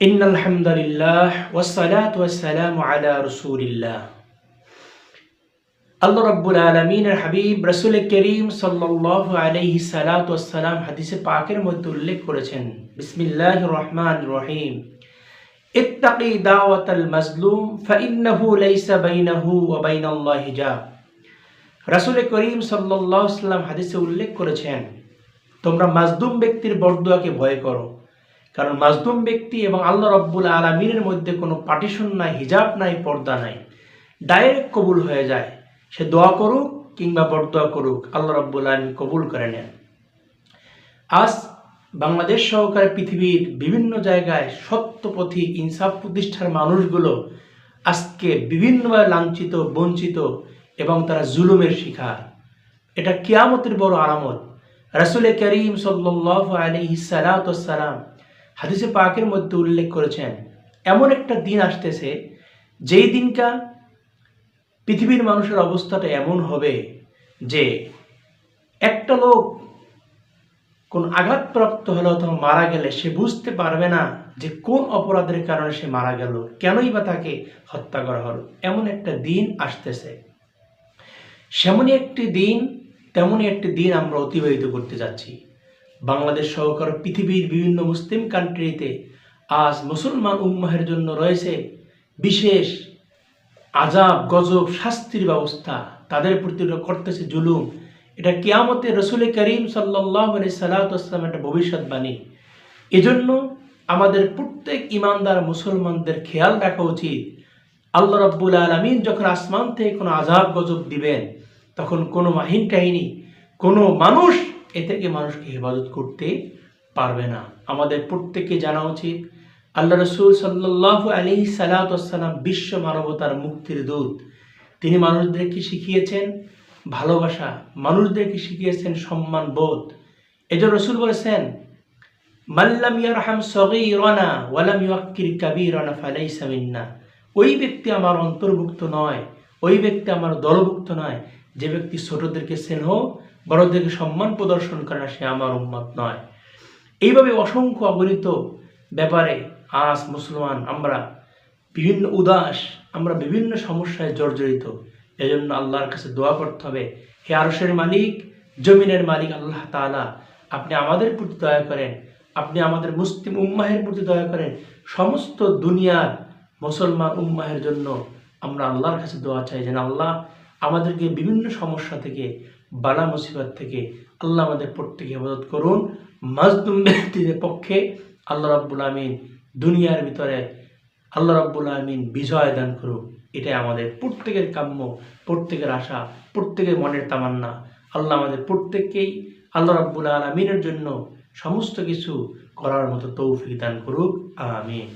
In আলহামদুলিল্লাহ ওয়াসালাত ওয়াসালাম আলা রসুলিল্লাহ। আল্লাহ রব্বুল আলমিনের হাবিব রসুল করিম সাল্লাহ আলহি সালাত ওয়াসালাম হাদিসে পাকের মধ্যে উল্লেখ করেছেন রহমান রহিম। ইত্তাকি দাওয়াত আল মাজলুম ফাইন্নাহু লাইসা বাইনাহু ওয়া বাইনাল্লাহ হিজাব রাসুল করিম সাল্লাহ সাল্লাম হাদিসে উল্লেখ করেছেন, তোমরা মাজলুম ব্যক্তির বরদুয়াকে ভয় করো কারণ মাজলুম ব্যক্তি এবং আল্লাহ রব্বুল আলমিনের মধ্যে কোনো পার্টিশন নাই, হিজাব নাই, পর্দা নাই। ডাইরেক্ট কবুল হয়ে যায়। সে দোয়া করুক কিংবা বরদোয়া করুক, আল্লাহ রব্বুল আলমী কবুল করে নেন। আজ বাংলাদেশ সহকারে পৃথিবীর বিভিন্ন জায়গায় সত্যপথী ইনসাফ প্রতিষ্ঠার মানুষগুলো আজকে বিভিন্নভাবে লাঞ্ছিত, বঞ্চিত এবং তারা জুলুমের শিকার। এটা কিয়ামতের বড় আলামত রাসুল করিম সাল্লাহ আলী সালাম হাদিসে পাকের মধ্যে উল্লেখ করেছেন, এমন একটা দিন আসতেছে, যেই দিনটা পৃথিবীর মানুষের অবস্থাটা এমন হবে যে একটা লোক কোন আঘাতপ্রাপ্ত হলে অথবা মারা গেলে সে বুঝতে পারবে না যে কোন অপরাধের কারণে সে মারা গেল, কেনই বা তাকে হত্যা করা হলো। এমন একটা দিন আসতেছে। সেমনই একটি দিন, তেমনই একটি দিন আমরা অতিবাহিত করতে যাচ্ছি। বাংলাদেশ সহকার পৃথিবীর বিভিন্ন মুসলিম কান্ট্রিতে আজ মুসলমান উম্মাহের জন্য রয়েছে বিশেষ আজাব, গজব, শাস্তির ব্যবস্থা। তাদের প্রতি করতেছে জুলুম। এটা কিয়ামতে রসুল করিম সাল্লাহ সাল্লাম একটা ভবিষ্যৎবাণী। এজন্য আমাদের প্রত্যেক ইমানদার মুসলমানদের খেয়াল রাখা উচিত। আল্লাহ রব্বুল আলমিন যখন আসমান থেকে কোনো আজাব, গজব দিবেন, তখন কোনো মাহিন কাহিনী, কোনো মানুষ এ থেকে মানুষকে হেফাজত করতে পারবে না। আমাদের প্রত্যেককে জানা উচিত, আল্লাহ রসুল সাল্লাহ আলী সালাতাম বিশ্ব মানবতার মুক্তির দূত। তিনি মানুষদেরকে শিখিয়েছেন ভালোবাসা, মানুষদেরকে শিখিয়েছেন সম্মান বোধ। এজন্য রসুল বলেছেন মাল্লাম ইয়ারহাম ওয়ালাম ওই ব্যক্তি আমার অন্তর্ভুক্ত নয়, ওই ব্যক্তি আমার দলভুক্ত নয়। যে ব্যক্তি ছোটদেরকে স্নেহ বড়দেরকে সম্মান প্রদর্শন করে না সে আমার উন্মত নয়। এইভাবে অসংখ্য অগণিত ব্যাপারে আজ মুসলমান আমরা বিভিন্ন উদাস, আমরা বিভিন্ন সমস্যায় জর্জরিত। এজন্য আল্লাহর কাছে দোয়া করতে হবে, হে আরসের মালিক, জমিনের মালিক আল্লাহ তালা আপনি আমাদের প্রতি দয়া করেন, আপনি আমাদের মুসলিম উম্মাহের প্রতি দয়া করেন, সমস্ত দুনিয়ার মুসলমান উম্মাহের জন্য আমরা আল্লাহর কাছে দোয়া চাই যেন আল্লাহ আমাদেরকে বিভিন্ন সমস্যা থেকে, বালা মুসিবত থেকে আল্লাহ আমাদের প্রত্যেকে হেফাজত করুন। মাজদুম ব্যক্তিদের পক্ষে আল্লাহ রাব্বুল আমিন দুনিয়ার ভিতরে আল্লাহ রাব্বুল আমিন বিজয় দান করুক। এটাই আমাদের প্রত্যেকের কাম্য, প্রত্যেকের আশা, প্রত্যেকের মনের তামান্না। আল্লাহ আমাদের প্রত্যেককেই আল্লাহ রাব্বুল আলমিনের জন্য সমস্ত কিছু করার মতো তৌফিক দান করুক। আমিন।